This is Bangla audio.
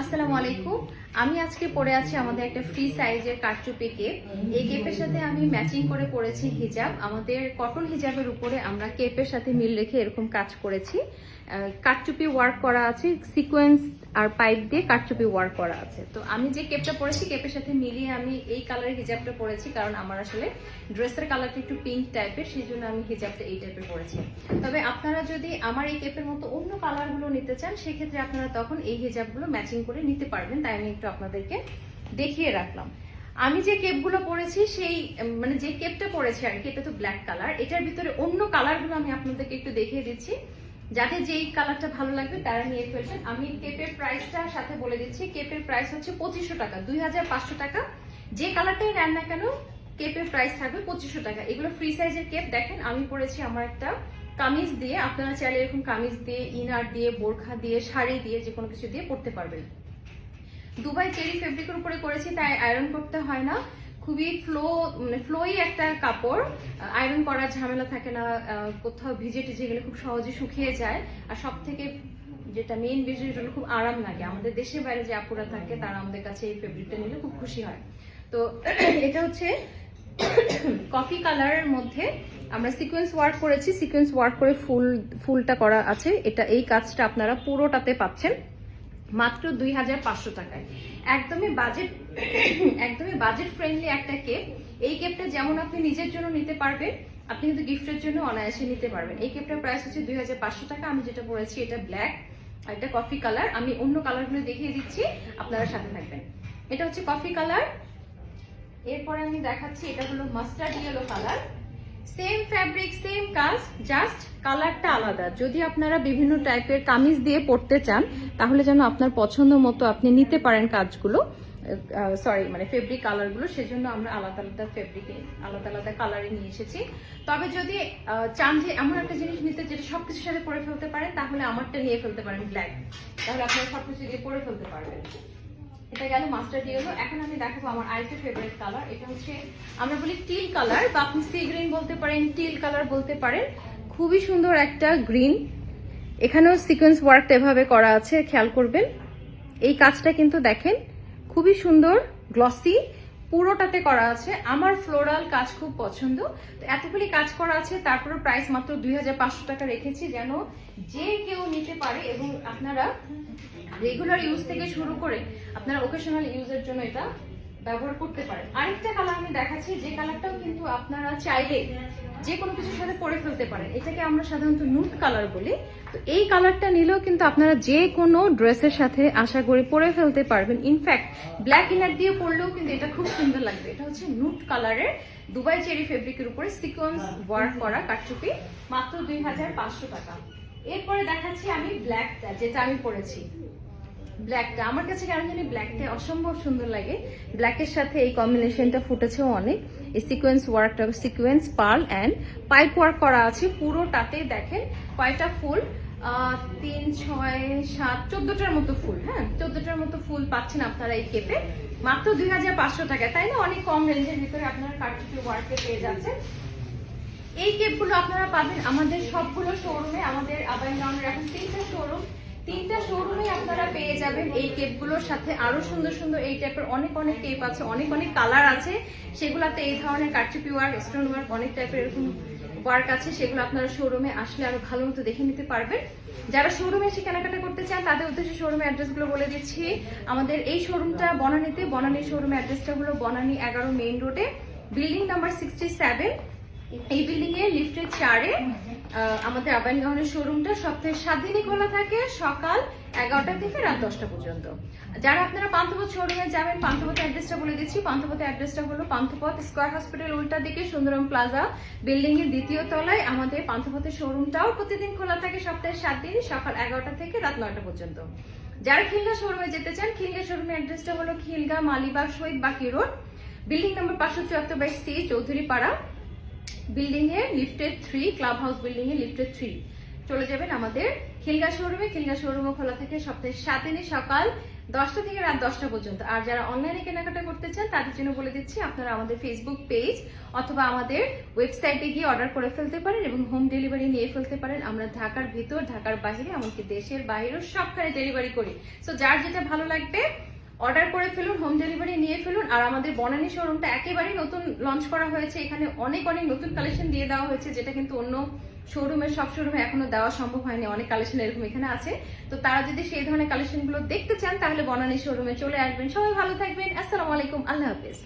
আসসালামু আলাইকুম। আমি আজকে পরে আছি আমাদের একটা ফ্রি সাইজের কারচুপি কেপ এই কেপের সাথে আমি ম্যাচিং করে পরেছি হিজাব আমাদের কটন হিজাবের উপরে আমরা কেপের সাথে মিল রেখে এরকম কাজ করেছি। কারচুপি ওয়ার্ক করা আছে সিকোয়েন্স আর পাইপ দিয়ে কারচুপি ওয়ার্ক করা আছে। তো আমি যে কেপটা পরেছি কেপের সাথে মিলিয়ে আমি এই কালারের হিজাবটা পরেছি, কারণ আমার আসলে ড্রেসের কালারটা একটু পিঙ্ক টাইপের সেই জন্য আমি হিজাবটা এই টাইপের পরেছি। তবে আপনারা যদি আমার এই কেপের মতো অন্য কালারগুলো নিতে চান, সেক্ষেত্রে আপনারা তখন এই হিজাবগুলো ম্যাচিং করে নিতে পারবেন। তাই আমি একটু আপনাদেরকে দেখিয়ে রাখলাম। আমি যে কেপগুলো পরেছি, সেই মানে যে কেপটা পরেছি আর কি, এটা তো ব্ল্যাক কালার এটার ভিতরে অন্য কালারগুলো আমি আপনাদেরকে একটু দেখিয়ে দিচ্ছি। যাতে যেই কালারটা ভালো লাগবে, তারা নিয়ে ফেলবেন। আমি কেপের প্রাইসটা সাথে বলে দিচ্ছি কেপের প্রাইস হচ্ছে পঁচিশশো টাকা, দুই হাজার পাঁচশো টাকা। যে কালারটাই নেন না কেন কেপের প্রাইস থাকবে পঁচিশশো টাকা। এগুলো ফ্রি সাইজের কেপ দেখেন, আমি পরেছি আমার একটা কামিজ দিয়ে। আপনারা চাইলে এরকম কামিজ দিয়ে ইনার দিয়ে, বোরখা দিয়ে, শাড়ি দিয়ে যে কোনো কিছু দিয়ে পরতে পারবেন। দুবাই চেরি ফেব্রিকের উপরে করেছি, তাই আয়রন করতে হয় না। খুবই ফ্লো মানে ফ্লোই একটা কাপড়। আয়রন করার ঝামেলা থাকে না কোথাও ভিজে টিজে গেলে খুব সহজে শুকিয়ে যায়। আর সব থেকে যেটা মেইন বিষয় সেটা খুব আরাম লাগে। আমাদের দেশের বাইরে যে আপুরা থাকে, তারা আমাদের কাছে এই ফেব্রিকটা নিলে খুব খুশি হয়। তো এটা হচ্ছে কফি কালারের মধ্যে আমরা সিকোয়েন্স ওয়ার্ক করেছি। সিকোয়েন্স ওয়ার্ক করে ফুল, ফুলটা করা আছে। এটা, এই কাজটা আপনারা পুরোটাতে পাচ্ছেন। মাত্র দুই হাজার পাঁচশো টাকায়। একদমই বাজেট একদমই বাজেট ফ্রেন্ডলি একটা কেপ এই কেপটা যেমন আপনি নিজের জন্য নিতে পারবেন, আপনি কিন্তু গিফটের জন্য অনায়াসে নিতে পারবেন। এই কেপটার প্রাইস হচ্ছে দুই হাজার পাঁচশো টাকা। আমি যেটা পরেছি এটা ব্ল্যাক আর এটা কফি কালার আমি অন্য কালারগুলো দেখিয়ে দিচ্ছি, আপনারা সাথে থাকবেন। এটা হচ্ছে কফি কালার এরপরে আমি দেখাচ্ছি, এটা হলো mustard yellow colour same fabric same কাজ জাস্ট কালারটা আলাদা। যদি আপনারা বিভিন্ন টাইপের কামিজ দিয়ে পরতে চান, তাহলে যেন আপনার পছন্দ মতো আপনি নিতে পারেন কাজগুলো। সরি মানে ফেব্রিক কালারগুলো সেজন্য আমরা আলাদা আলাদা ফেব্রিকে আলাদা আলাদা কালারে নিয়ে এসেছি। তবে যদি চান যে এমন একটা জিনিস নিতে যেটা সব সবকিছুর সাথে পরে ফেলতে পারেন, তাহলে আমারটা নিয়ে ফেলতে পারেন ব্ল্যাক তাহলে আপনারা সবকিছু দিয়ে পরে ফেলতে পারবেন। এটা গেল মাস্টার ইয়েলো এখন আমি দেখাবো আমার আরেকটা ফেভারিট কালার এটা হচ্ছে, আমরা বলি টিল কালার বা আপনি সি গ্রিন বলতে পারেন টিল কালার বলতে পারেন। খুবই সুন্দর একটা গ্রিন এখানেও সিকোয়েন্স ওয়ার্কটা এভাবে করা আছে, খেয়াল করবেন। এই কাজটা কিন্তু দেখেন, খুবই সুন্দর গ্লসি পুরোটাতে করা আছে। আমার ফ্লোরাল কাজ খুব পছন্দ। তো এতগুলি কাজ করা আছে, তারপরে প্রাইস মাত্র দুই হাজার পাঁচশো টাকা রেখেছি যেন যে কেউ নিতে পারে এবং আপনারা রেগুলার ইউজ থেকে শুরু করে আপনারা ওকেশনাল ইউজের জন্য এটা ব্যবহার করতে পারেন। আরেকটা কালার আমি দেখাচ্ছি, যে কালারটাও কিন্তু আপনারা চাইলে যে কোনো কিছুর সাথে পরে ফেলতে পারেন। এটাকে আমরা সাধারণত নুট কালার বলি। তো এই কালারটা নিলেও কিন্তু আপনারা যে কোনো ড্রেসের সাথে আশা করি পরে ফেলতে পারবেন। ইনফ্যাক্ট ব্ল্যাক ইনার দিয়ে পরলেও কিন্তু এটা খুব সুন্দর লাগবে। এটা হচ্ছে নুট কালারের দুবাই চেরি ফেব্রিকের উপরে সিকোয়েন্স ওয়ার্ক করা কাটচুপি মাত্র দুই হাজার পাঁচশো টাকা। এরপরে দেখাচ্ছি আমি ব্ল্যাকটা যেটা আমি পরেছি। ব্ল্যাকটা আমার কাছে কেন জানি ব্ল্যাকটা অসম্ভব সুন্দর লাগে। ব্ল্যাকের সাথে এই কম্বিনেশনটা ফুটেছেও অনেক। এই সিকোয়েন্স ওয়ার্কটা sequence pearl and pipe work করা আছে পুরোটাতে দেখেন, কয়টা ফুল? তিন, ছয়, সাত, চোদ্দটার মতো ফুল হ্যাঁ? চোদ্দটার মতো ফুল পাচ্ছেন আপনারা এই কেপে মাত্র দুই হাজার পাঁচশো টাকা, তাই না? অনেক কম রেঞ্জের ভিতরে আপনারা কার্টিফি ওয়ার্কে পেয়ে যাচ্ছেন। এই কেপগুলো আপনারা পাবেন আমাদের সবগুলো শোরুমে আমাদের আবাই গাউনের এখন তিনটা শোরুম তিনটা শোরুমে আপনারা পেয়ে যাবেন এই কেপগুলোর সাথে। আরও সুন্দর সুন্দর এই টাইপের অনেক অনেক কেপ আছে, অনেক অনেক কালার আছে। সেগুলাতে এই ধরনের কারচুপি ওয়ার্ক স্টোন ওয়ার্ক অনেক টাইপের এরকম ওয়ার্ক আছে। সেগুলো আপনারা শোরুমে আসলে আরও ভালো মতো দেখে নিতে পারবেন। যারা শোরুমে এসে কেনাকাটা করতে চান, তাদের উদ্দেশ্যে শোরুমে অ্যাড্রেসগুলো বলে দিচ্ছি। আমাদের এই শোরুমটা বনানীতে, বনানী শোরুম অ্যাড্রেসটা হলো বনানী এগারো মেইন রোডে বিল্ডিং নাম্বার সিক্সটি সেভেন এই বিল্ডিং এর লিফটের চারে আমাদের আবাইন গাউনের শোরুমটা সপ্তাহে সাত দিনই খোলা থাকে, সকাল এগারোটা থেকে রাত দশটা পর্যন্ত। যারা আপনারা পান্থপথ শোরুমে যাবেন, পান্থপথ অ্যাড্রেসটা বলে দিচ্ছি। পান্থপথ অ্যাড্রেসটা হলো পান্থপথ স্কোয়ার হসপিটাল উল্টা দিকে সুন্দরম প্লাজা বিল্ডিং এর দ্বিতীয় তলায়। আমাদের পান্থপথের শোরুমটাও প্রতিদিন খোলা থাকে সপ্তাহে সাত দিন, সকাল এগারোটা থেকে রাত নয়টা পর্যন্ত। যারা খিলগা শোরুমে যেতে চান, খিলগা শোরুমের অ্যাড্রেসটা হলো খিলগা, মালিবাগ, শহীদ বাকি রোড। বিল্ডিং নম্বর পাঁচশো চুয়াত্তর by C Chowdhury Para building এ লিফটেড থ্রি ক্লাব হাউস বিল্ডিং এ লিফটেড থ্রি চলে যাবেন আমাদের খিলগা শোরুমে খিলগা শোরুমও খোলা থাকে সপ্তাহে সাত দিনে সকাল দশটা থেকে রাত দশটা পর্যন্ত। আর যারা অনলাইনে কেনাকাটা করতে চান, তাদের জন্য বলে দিচ্ছি, আপনারা আমাদের ফেসবুক পেজ অথবা আমাদের ওয়েবসাইটে গিয়ে অর্ডার করে ফেলতে পারেন এবং হোম ডেলিভারি নিয়ে ফেলতে পারেন। আমরা ঢাকার ভিতর, ঢাকার বাইরে এমনকি দেশের বাইরেও সবখানে ডেলিভারি করি। সো যার যেটা ভালো লাগবে অর্ডার করে ফেলুন হোম ডেলিভারি নিয়ে ফেলুন, আর আমাদের বনানী শোরুমটা একেবারেই নতুন লঞ্চ করা হয়েছে। এখানে অনেক অনেক নতুন কালেকশন দিয়ে দেওয়া হয়েছে, যেটা কিন্তু অন্য শোরুমের সব শোরুমে এখনও দেওয়া সম্ভব হয়নি। অনেক কালেকশন এরকম এখানে আছে। তো তারা যদি সেই ধরনের কালেকশনগুলো দেখতে চান, তাহলে বনানী শোরুমে চলে আসবেন। সবাই ভালো থাকবেন। আসসালামু আলাইকুম। আল্লাহ হাফেজ।